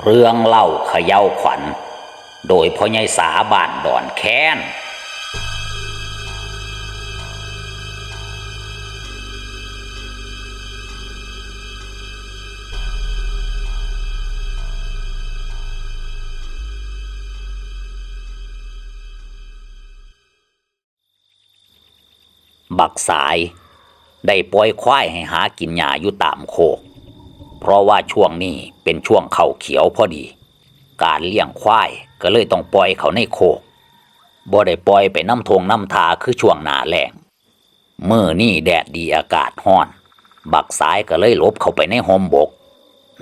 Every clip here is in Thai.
เรื่องเล่าเขย่าขวัญ โดยพ่อใหญ่สาบานดอนแค้น บักสาย ได้ปล่อยควายให้หากินหญ้าอยู่ตามโคก เพราะว่าช่วงนี้เป็นช่วงเข้าเขียวพอดี การเลี้ยงควายก็เลยต้องปล่อยเขาในโคกบ่ได้ปล่อยไปน้ำทงน้ำทาคือช่วงหนาแล้งมื้อนี่แดดดีอากาศห้อน บักสายก็เลยลบเข้าไปในห่มบก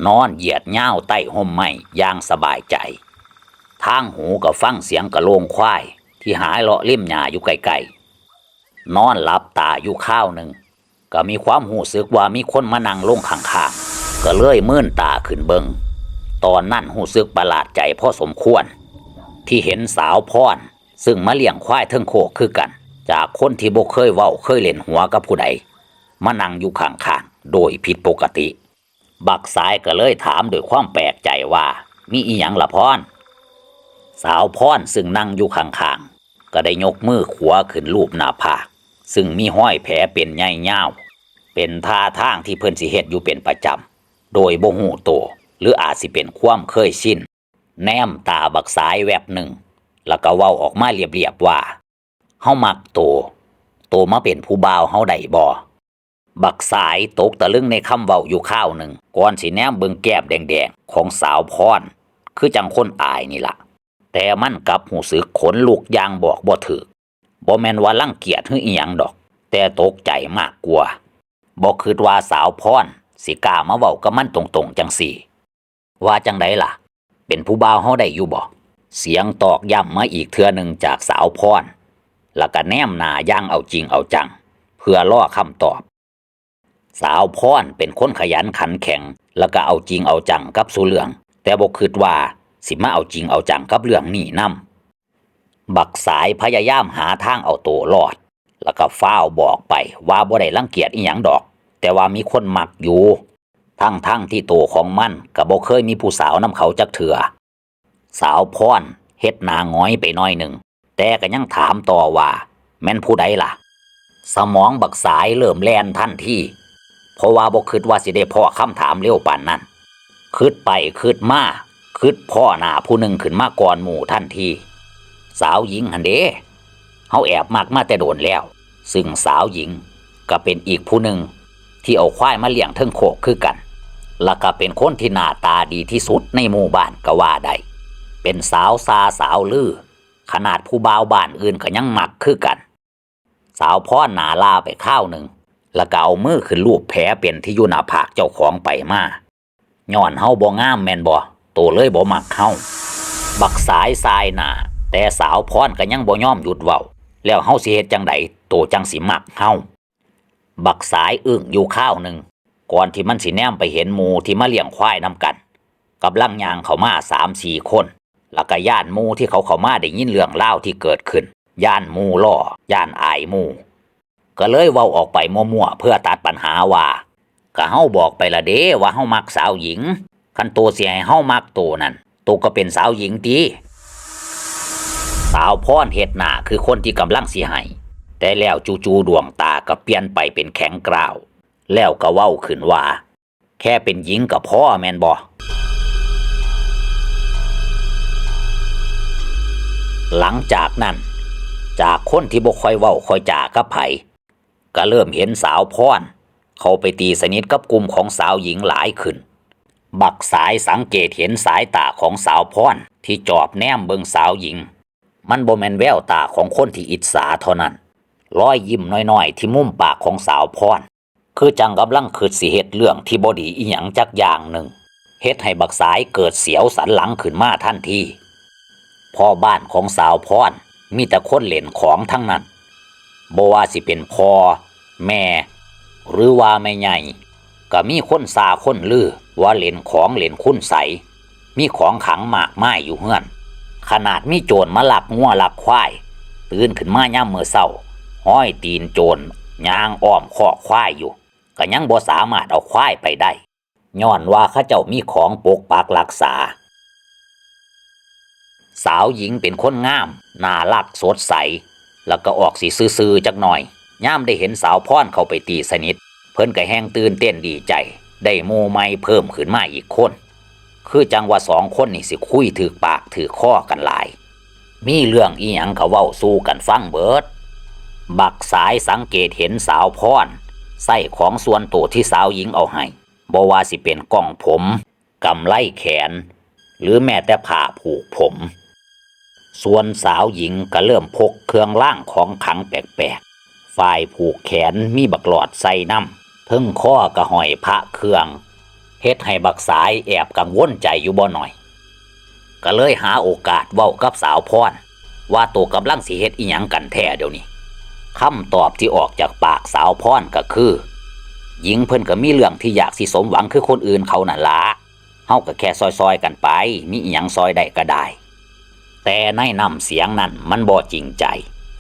นอนเหยียดเหย้าใต้ห่มไม้อย่างสบายใจ ทางหูก็ฟังเสียงกระโลงควาย ที่หายเลาะเล่มหญ้าอยู่ไกลๆนอนหลับตาอยู่ข้าวหนึ่ง ก็มีความหูสึกว่ามีคนมานั่งลงข้างๆ ก็เลยมื่นตาขึ้นเบิงตอนนั้นหูสึกประหลาดใจพ่อสมควร ที่เห็นสาวพรซึ่งมาเลี้ยงควายเทิงโคกคือกัน จากคนที่บ่เคยเว้าเคยเล่นหัวกับผู้ใดมานั่งอยู่ข้างๆโดยผิดปกติ บักสายก็เลยถามด้วยความแปลกใจว่า มีอีหยังละพรสาวพรซึ่งนั่งอยู่ข้างๆก็ได้ยกมือขวาขึ้นรูปหน้าผากซึ่งมีห้อยแผลเป็นใหญ่ยาวเป็นท่าทางที่เพิ่นสิเฮ็ดอยู่เป็นประจำ โดยบ่ฮู้โตวหรืออาจสิเป็นความเคยชินแนมตาบักสายแวบหนึ่ง แล้วก็เว้าออกมาเรียบๆว่าเฮามักโต โตมาเป็นผู้บ่าวเฮาได้บ่บักสายตกตะลึงในคำเว้าอยู่ข้าวหนึ่งก่อนสิแนมเบิ่งแก้มแดงๆ ของสาวพร คือจังคนอายนี่ล่ะ แต่มันกับหูสึกขนลุกยางบอกบ่ถึกบ่แม่นว่ารังเกียจหรืออีหยังดอก แต่ตกใจมากกว่าบ่คิดว่าสาวพร สิกล้ามาเว้ากับมันตรงๆจังสี่ ว่าจังไดล่ะ เป็นผู้บ่าวเฮาได้อยู่บ่เสียงตอกย้ำมาอีกเทื่อหนึ่งจากสาวพรแล้วก็แนมหน้าย่างเอาจริงเอาจัง เพื่อล่อคำตอบ สาวพรเป็นคนขยันขันแข็ง แล้วก็เอาจริงเอาจังกับสู่เรื่อง แต่บ่คิดว่าสิมาเอาจริงเอาจังกับเรื่องนี้นํบักสายพยายามหาทางเอาตัวรอด แล้วก็ฟ้าวบอกไปว่าบ่ได้รังเกียจอีหยังดอก แต่ว่ามีคนมักอยู่ ทั้งทั้งที่ตัวของมันก็บ่เคยมีผู้สาวนำเขาจักเถื่อ สาวพรเฮ็ดนาหงอยไปน่อยหนึ่ง แต่ก็ยังถามต่อว่า แม่นผู้ใดล่ะ สมองบักสายเริ่มแล่นทันทีเพราะว่าบ่คิดว่าสิได้พ่อคำถามเร็วปานนั้นคิดไปคิดมาคิดพ่อหน้าผู้หนึ่งขึ้นมาก่อนหมู่ทันทีสาวหญิงหันเด้เฮาแอบมักมาแต่โดนแล้ว ซึ่งสาวหญิงก็เป็นอีกผู้หนึ่ง ที่เอาควายมาเลี้ยงเทิงโคกคือกัน แล้วก็เป็นคนที่หน้าตาดีที่สุดในหมู่บ้านก็ว่าได้ เป็นสาวซาสาวลือ ขนาดผู้บ่าวบ้านอื่นก็ยังมักคือกัน สาวพ่อหนาลาไปข้าวหนึ่ง แล้วก็เอามือขึ้นลูบแผลเป็นที่อยู่หน้าผากเจ้าของไปมาย้อนเฮาบ่งามแม่นบ่โตเลยบ่มักเฮาบักสายทรายหนาแต่สาวพรก็ยังบ่ยอมหยุดเว้าแล้วเฮาสิเฮ็ดจังใดโตจังสิมักเฮา บักสายอึ้งอยู่ข้าวหนึ่งก่อนที่มันสิแนมไปเห็นหมูที่มาเลี้ยงควายนำกันกับลังยางเขามาสามสี่คนแล้วก็ย่านหมูที่เขาเข้ามาได้ยินเรื่องเล่าที่เกิดขึ้น ย่านหมูล่อย่านอายหมู ก็เลยเว้าออกไปมั่วๆเพื่อตัดปัญหาว่าก็เฮาบอกไปละเด้ว่าเฮามักสาวหญิง คันโตสิให้เฮามักโตนั่นโตก็เป็นสาวหญิงติสาวพรเฮ็ดหน้าคือคนที่กำลังเสิให้แต่แล้วจู่ๆดวงตา ก็เปลี่ยนไปเป็นแข็งกร้าว แล้วก็เว้าขึ้นว่า แค่เป็นหญิงกับพ่อแมนบ่หลังจากนั้น จากคนที่บ่ค่อยเว้าค่อยจากับไผก็เริ่มเห็นสาวพรเขาไปตีสนิทกับกลุ่มของสาวหญิงหลายขึ้น บักสายสังเกตเห็นสายตาของสาวพรที่จอบแนมเบิงสาวหญิง มันบ่แมนแววตาของคนที่อิจฉาเท่านั้น รอยยิ้มน้อยๆ ที่มุมปากของสาวพร คือจังกำลังคิดสิเฮ็ดเรื่องที่บ่ดีอีหยังจักอย่างหนึ่งเฮ็ดให้บักสายเกิดเสียวสันหลังขึ้นมาทันทีพ่อบ้านของสาวพรมีแต่คนเล่นของทั้งนั้นบ่ว่าสิเป็นพ่อแม่ หรือว่าแม่ใหญ่ ก็มีคนซาคนลือว่าเล่นของเล่นคุ้นใส มีของขังมากมายอยู่เฮือน ขนาดมีโจรมาหลักงัวลักควาย ตื่นขึ้นมาย่ำมือเศร้า ห้อยตีนโจรยางอ้อมคอกควายอยู่ก็ยังบ่สามารถเอาควายไปได้ย้อนว่าข้าเจ้ามีของปกปักรักษา สาวหญิงเป็นคนงามน่ารักสดใส แล้วก็ออกสีซื่อๆจักหน่อยย่ามได้เห็นสาวพรเข้าไปตีสนิท เพิ่นก็แห้งตื่นเต้นดีใจ ได้โมใหม่เพิ่มขึ้นมาอีกคน คือจังว่าสองคนนี่สิคุยถือปากถือข้อกันหลาย มีเรื่องอีหยังเขาเว้าสู้กันฟังเบิด บักสายสังเกตเห็นสาวพรใส่ของส่วนตัวที่สาวหญิงเอาให้บ่ว่าสิเป็นกล้องผมกำไลแขน หรือแม้แต่ผ้าผูกผม ส่วนสาวหญิงก็เริ่มพกเครื่องล่างของขังแปลกๆฝ่ายผูกแขนมีบักหลอดใส่น้ำเพิ่งข้อกระหอยพระเครื่องเฮ็ดให้บักสายแอบกังวลใจอยู่บ่หน่อย ก็เลยหาโอกาสเว้ากับสาวพรว่าตัวกำลังสิเฮ็ดอีหยังกันแท้เดี๋ยวนี้ คำตอบที่ออกจากปากสาวพรก็คือหญิงเพิ่นก็มีเรื่องที่อยากสิสมหวังคือคนอื่นเขานั่นละเฮาก็แค่ซอยๆกันไป มีอีหยังซอยได้ก็ได้ แต่ในนำเสียงนั้นมันบ่จริงใจ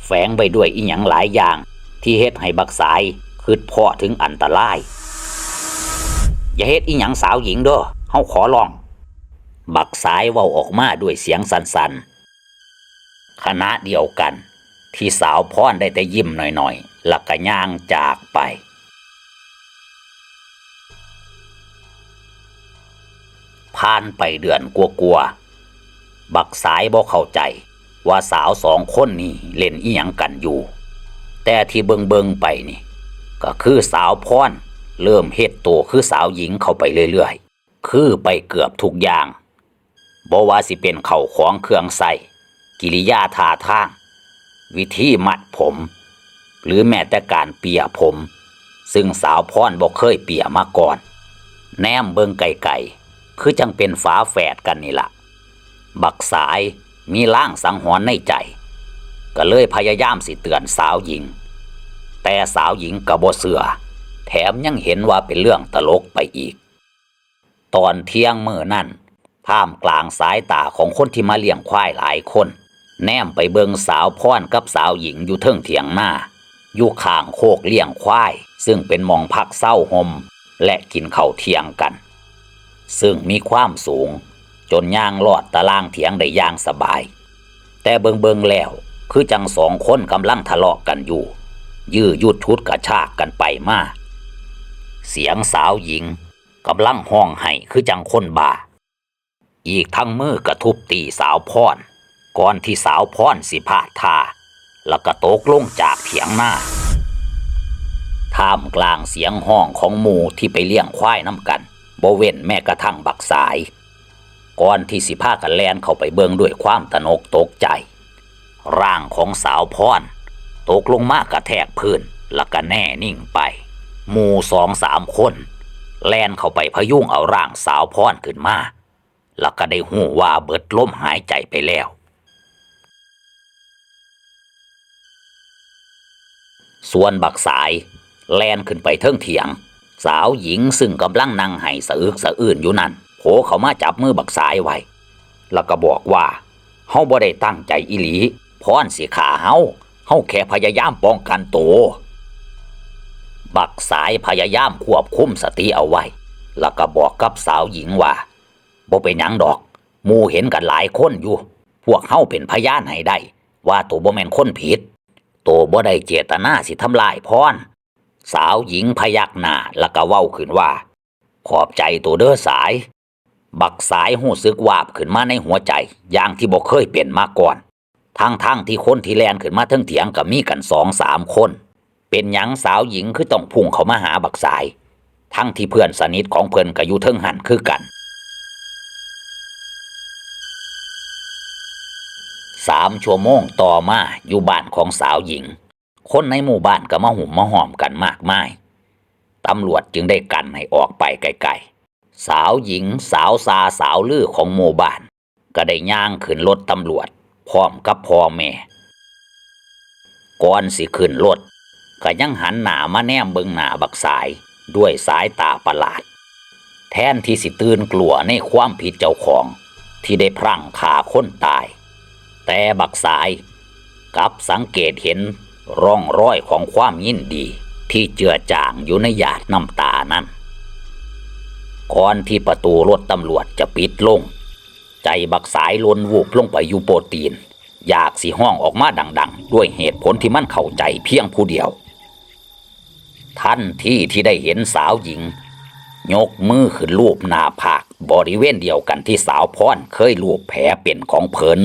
แฝงไปด้วยอีหยังหลายอย่าง ที่เฮ็ดให้บักสายคิดพ่อถึงอันตราย อย่าเฮ็ดอีหยังสาวหญิงเด้อเฮาขอร้อง บักสายเว้าออกมาด้วยเสียงสันๆขณะเดียวกัน ที่สาวพรได้แต่ยิ้มหน่อยๆแล้วก็ย่างจากไป ผ่านไปเดือนกลัวๆบักสายบอกเข้าใจว่าสาวสองคนนี่เล่นอีหยังกันอยู่ แต่ที่เบิงเบิงไปนี่ ก็คือสาวพรเริ่มเฮ็ดตัวคือสาวหญิงเข้าไปเรื่อยๆ คือไปเกือบทุกอย่างบ่ว่าสิเป็นเข่าของเครื่องใส่กิริยาท่าทาง วิธีมัดผม หรือแม้แต่การเปียผม ซึ่งสาวพรบอกเคยเปียมาก่อน แนมเบิงไก่ๆคือจังเป็นฝาแฝดกันนี่ละบักสายมีล่างสังหรณ์ในใจ ก็เลยพยายามสิเตือนสาวหญิง แต่สาวหญิงกระบเสือ แถมยังเห็นว่าเป็นเรื่องตลกไปอีก ตอนเที่ยงเมื่อนั่นท่ามกลางสายตาของคนที่มาเลี้ยงควายหลายคน แนมไปเบิงสาวพรกับสาวหญิงอยู่เทิงเถียงหน้า อยู่ข้างโคกเลี้ยงควาย ซึ่งเป็นมองพักเศร้าหมและกินเข้าเทียงกัน ซึ่งมีความสูง จนย่างลอดตารางเถียงได้ย่างสบาย แต่เบิงเบิงแล้วคือจังสองคนกำลังทะเลาะกันอยู่ ยื้อยุดชุดกระชากกันไปมาเสียงสาวหญิงกำลังห้องไห้คือจังคนบาอีกทั้งมือกระทุบตีสาวพร ก่อนที่สาวพรสิพาดทาแล้วก็ตกลงจากเถียงหน้าท่ามกลางเสียงห้องของหมูที่ไปเลี้ยงควายน้ำกันบ่เว้นแม้กระทั่งบักสาย ก่อนที่สิพากันแลนเข้าไปเบิงด้วยความตนกตกใจ ร่างของสาวพรตกลงมากระแทกพื้นแล้วก็แน่นิ่งไปหมู่สองสามคนแลนเข้าไปพยุงเอาร่างสาวพรขึ้นมา แล้วก็ได้หูว่าเบิดล้มหายใจไปแล้ว ส่วนบักสายแลนขึ้นไปเทิงเถียง สาวหญิงซึ่งกำลังนั่งไห้สะอึกสะอื้นอยู่นั่นโผเขามาจับมือบักสายไว้ แล้วก็บอกว่าเฮาบ่ได้ตั้งใจอีหลีพรสิขาเฮาเฮาแค่พยายามป้องกันตัวบักสายพยายามควบคุมสติเอาไว้ แล้วก็บอกกับสาวหญิงว่าบ่เป็นหยังดอกมู่เห็นกันหลายคนอยู่ พวกเฮาเป็นพยานให้ได้ ว่าตัวบ่แม่นคนผิด ตัวบ่ได้เจตนาสิทำลายพร สาวหญิงพยักหน้าแล้วก็เว้าขึ้นว่า ขอบใจตัวเด้อสาย บักสายหูซึกวาบขึ้นมาในหัวใจ อย่างที่บ่เคยเป็นมาก่อน ทั้งทั้งๆที่คนที่แลนขึ้นมาเทิงเถียงกับมีกันสองสามคน เป็นหยังสาวหญิงคือต้องพุ่งเขามาหาบักสาย ทั้งที่เพื่อนสนิทของเพิ่อนก็อยู่เทิงหันคือกัน สามชั่วโมงต่อมาอยู่บ้านของสาวหญิง คนในหมู่บ้านก็มาหุ่มมาหอมกันมากมายตำรวจจึงได้กันให้ออกไปไกลๆ สาวหญิงสาวซาสาวลือของหมู่บ้าน ก็ได้ย่างขึ้นรถตำรวจ พร้อมกับพ่อแม่ ก่อนสิขึ้นรถก็ยังหันหน้ามาแนมเบิงหน้าบักสายด้วยสายตาประหลาด แทนที่สิตื่นกลัวในความผิดเจ้าของที่ได้พรั่งขาคนตาย แต่บักสายกลับสังเกตเห็นร่องรอยของความยินดีที่เจือจางอยู่ในหยาดน้ำตานั้นก่อนที่ประตูรถตำรวจจะปิดลง ใจบักสายลนวูบลงไปอยู่โปรตีน อยากสีห้องออกมาดัง ๆ ด้วยเหตุผลที่มันเข้าใจเพียงผู้เดียว ท่านที่ที่ได้เห็นสาวหญิง ยกมือขึ้นรูปหน้าผากบริเวณเดียวกันที่สาวพรเคยรูปแผลเป็นของเพิ่น